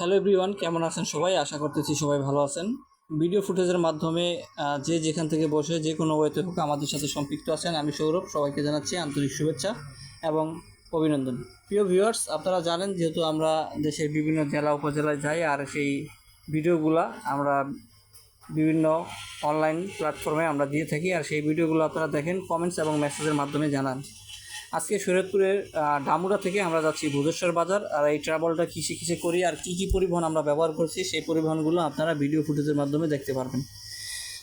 Hello everyone কেমন আছেন সবাই? আশা করতেছি সবাই ভালো আছেন। ভিডিও ফুটেজের মাধ্যমে যে যেখান থেকে বসে যে কোনো ওয়েতে হোক আমাদের সাথে সম্পৃক্ত আছেন আমি সৌরভ, সবাইকে জানাচ্ছি আন্তরিক শুভেচ্ছা এবং অভিনন্দন। প্রিয় ভিউয়ার্স আপনারা জানেন যেহেতু আমরা দেশের বিভিন্ন জেলা, উপজেলায় যাই আর সেই ভিডিওগুলা আমরা বিভিন্ন অনলাইন প্ল্যাটফর্মে আমরা দিয়ে থাকি আর সেই ভিডিওগুলো আপনারা দেখেন কমেন্টস এবং মেসেজের মাধ্যমে জানান। আজকে শরীয়তপুরের ডামুরা থেকে আমরা যাচ্ছি ভুদেশ্বর বাজার। আর এই ট্রাভেলটা কিসে কিসে করি আর কি কি পরিবহন আমরা ব্যবহার করছি, সেই পরিবহনগুলো আপনারা ভিডিও ফুটেজের মাধ্যমে দেখতে পারবেন।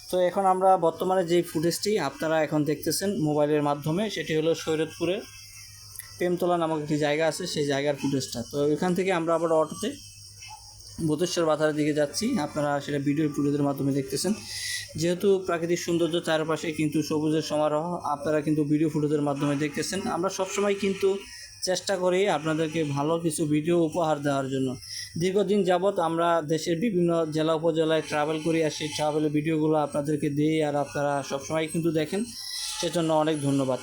তো এখন আমরা বর্তমানে যে ফুটেজটি আপনারা এখন দেখতেছেন মোবাইলের মাধ্যমে, সেটি হলো শরীয়তপুরে প্রেমতলা নামক একটি জায়গা আছে, সেই জায়গার ফুটেজটা তো এখান থেকে আমরা আবার অটোতে বোধেশ্বর বাজারের দিকে যাচ্ছি। আপনারা সেটা ভিডিও ফুটেজের মাধ্যমে দেখতেছেন। যেহেতু প্রাকৃতিক সৌন্দর্য চারপাশে কিন্তু সবুজের সমারোহ, আপনারা কিন্তু ভিডিও ফুটেজের মাধ্যমে দেখতেছেন। আমরা সবসময় কিন্তু চেষ্টা করি আপনাদেরকে ভালো কিছু ভিডিও উপহার দেওয়ার জন্য। দীর্ঘদিন যাবৎ আমরা দেশের বিভিন্ন জেলা উপজেলায় ট্রাভেল করি আর সেই ট্রাভেলের ভিডিওগুলো আপনাদেরকে দিই আর আপনারা সবসময় কিন্তু দেখেন। সেজন্য অনেক ধন্যবাদ।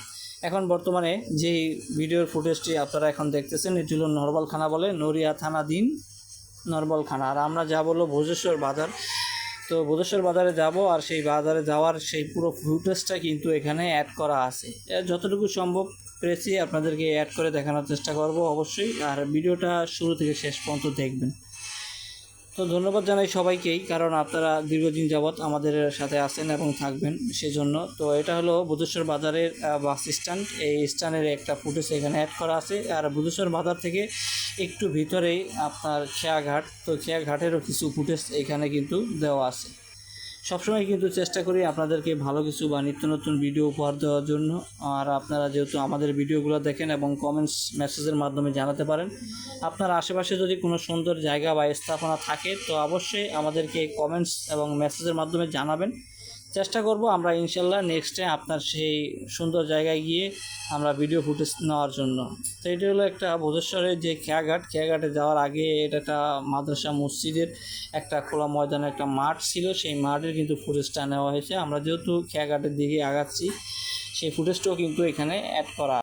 এখন বর্তমানে যেই ভিডিওর ফুটেজটি আপনারা এখন দেখতেছেন, এটি হল নরবাল খানা বলে নড়িয়া থানাধীন নরবল খানা আর আমরা যা হলো ভোজেশ্বর বাজার। তো ভোজেশ্বর বাজারে যাব আর সেই বাজারে যাওয়ার সেই পুরো ফুটেজটা কিন্তু এখানে অ্যাড করা আছে। যতটুকু সম্ভব পেরেছি, আপনাদেরকে অ্যাড করে দেখানোর চেষ্টা করব অবশ্যই। আর ভিডিওটা শুরু থেকে শেষ পর্যন্ত দেখবেন। তো ধন্যবাদ জানাই সবাইকেই, কারণ আপনারা দীর্ঘদিন যাবৎ আমাদের সাথে আছেন এবং থাকবেন সেজন্য। তো এটা হলো বুধেশ্বর বাজারের বাস স্ট্যান্ড। এই স্ট্যান্ডের একটা ফুটেজ এখানে অ্যাড করা আছে। আর বুধেশ্বর বাজার থেকে একটু ভিতরেই আপনার খেয়াঘাট। তো খেয়াঘাটেরও কিছু ফুটেজ এখানে কিন্তু দেওয়া আছে। সবসময় কিন্তু চেষ্টা করি আপনাদেরকে ভালো কিছু বা নিত্য নতুন ভিডিও উপহার দেওয়ার জন্য। আর আপনারা যেহেতু আমাদের ভিডিওগুলো দেখেন এবং কমেন্টস মেসেজের মাধ্যমে জানাতে পারেন, আপনার আশেপাশে যদি কোনো সুন্দর জায়গা বা স্থাপনা থাকে, তো অবশ্যই আমাদেরকে কমেন্টস এবং মেসেজের মাধ্যমে জানাবেন। চেষ্টা করব আমরা ইনশাল্লাহ নেক্সট টাইম আপনার সেই সুন্দর জায়গায় গিয়ে আমরা ভিডিও ফুটেজ নেওয়ার জন্য। তো এটি হলো একটা ভোজেশ্বরের যে খেয়াঘাট। খেয়াঘাটে যাওয়ার আগে এটা একটা মাদ্রাসা মসজিদের একটা খোলা ময়দানে একটা মাঠ ছিল। সেই মাঠের কিন্তু ফুটেজটা নেওয়া হয়েছে। আমরা যেহেতু খেয়াঘাটের দিকে আগাচ্ছি, সেই ফুটেজটাও কিন্তু এখানে অ্যাড করা